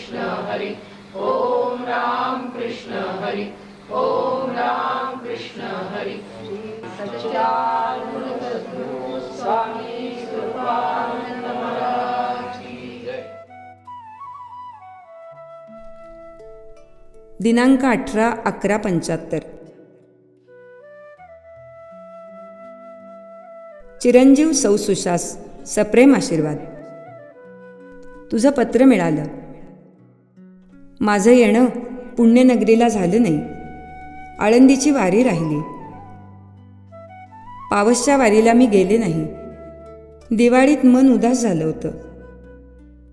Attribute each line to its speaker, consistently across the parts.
Speaker 1: कृष्ण हरी ओम राम कृष्ण हरी ओम राम कृष्ण हरी सच्चिदानंद स्वामी कृपानंद महाराज
Speaker 2: दिनांक अठरा अकरा पंच्याहत्तर. चिरंजीव सौ सुशास सप्रेम आशीर्वाद. तुझं पत्र मिळालं. माझं येणं पुण्यनगरीला झालं नाही. आळंदीची वारी राहिली. पावसच्या वारीला मी गेले नाही. दिवाळीत मन उदास झालं होतं.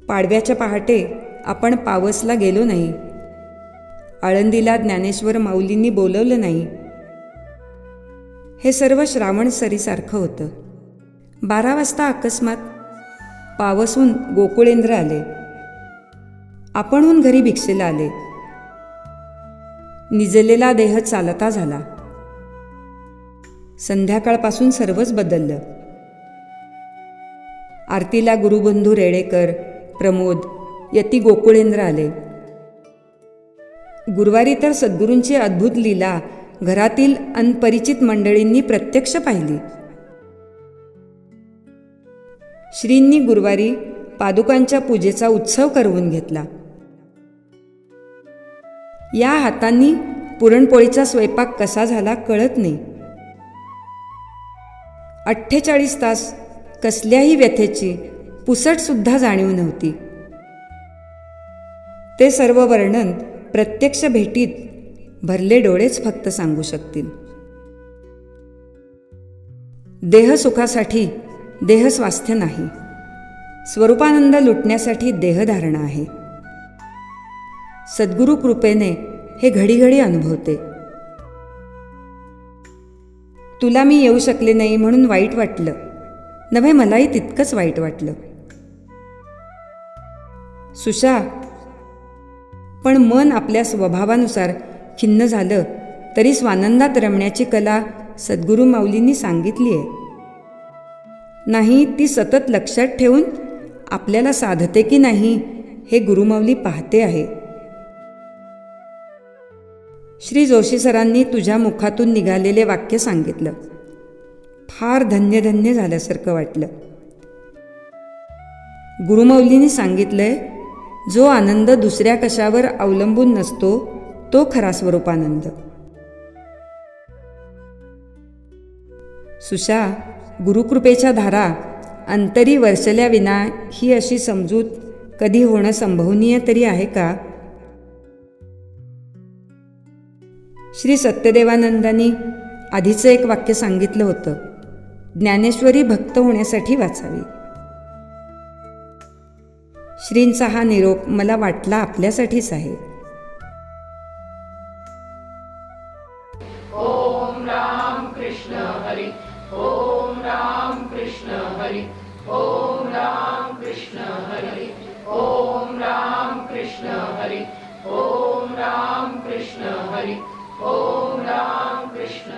Speaker 2: पाडव्याच्या पहाटे आपण पावसला गेलो नाही. आळंदीला ज्ञानेश्वर माऊलींनी बोलवलं नाही. हे सर्व श्रावण सरीसारखं होतं. बारा वाजता अकस्मात पावसून गोकुळेंद्र आले. आपणहून घरी भिक्षेला आले. निजलेला देह चालता झाला. संध्याकाळपासून सर्वच बदललं. आरतीला गुरुबंधू रेडेकर प्रमोद यती गोकुळेंद्र आले. गुरुवारी तर सद्गुरूंची अद्भुत लीला घरातील अनपरिचित मंडळींनी प्रत्यक्ष पाहिली. श्रींनी गुरुवारी पादुकांच्या पूजेचा उत्सव करवून घेतला. या हातांनी पुरणपोळीचा स्वयंपाक कसा झाला कळत नाही. अठ्ठेचाळीस तास कसल्याही व्यथेची पुसटसुद्धा जाणीव नव्हती. ते सर्व वर्णन प्रत्यक्ष भेटीत भरले डोळेच फक्त सांगू शकतील. देहसुखासाठी देहस्वास्थ्य नाही. स्वरूपानंद लुटण्यासाठी देहधारणा आहे. सद्गुरु कृपेने हे घडीघडी अनुभवते. तुला मी येऊ शकले नाही म्हणून वाईट वाटलं. नव्हे मलाही तितकंच वाईट वाटलं. सुशा पण मन आपल्या स्वभावानुसार खिन्न झालं तरी स्वानंदात रमण्याची कला सद्गुरू माऊलींनी सांगितली आहे. नाही ती सतत लक्षात ठेवून आपल्याला साधते की नाही हे गुरुमाऊली पाहते आहे. श्री जोशी सरांनी तुझ्या मुखातून निघालेले वाक्य सांगितलं. फार धन्य धन्य झाल्यासारखं वाटलं. गुरुमौलीने सांगितलंय जो आनंद दुसऱ्या कशावर अवलंबून नसतो तो खरा स्वरूपानंद. सुशा गुरुकृपेच्या धारा अंतरी वर्षल्या विना ही अशी समजूत कधी होणं संभवनीय तरी आहे का? श्री सत्यदेवानंदांनी आधीचं एक वाक्य सांगितलं होतं. ज्ञानेश्वरी भक्त होण्यासाठी वाचावी. श्रींचा हा निरोप मला वाटला आपल्यासाठीच आहे.
Speaker 1: ओम राम ओम राम कृष्ण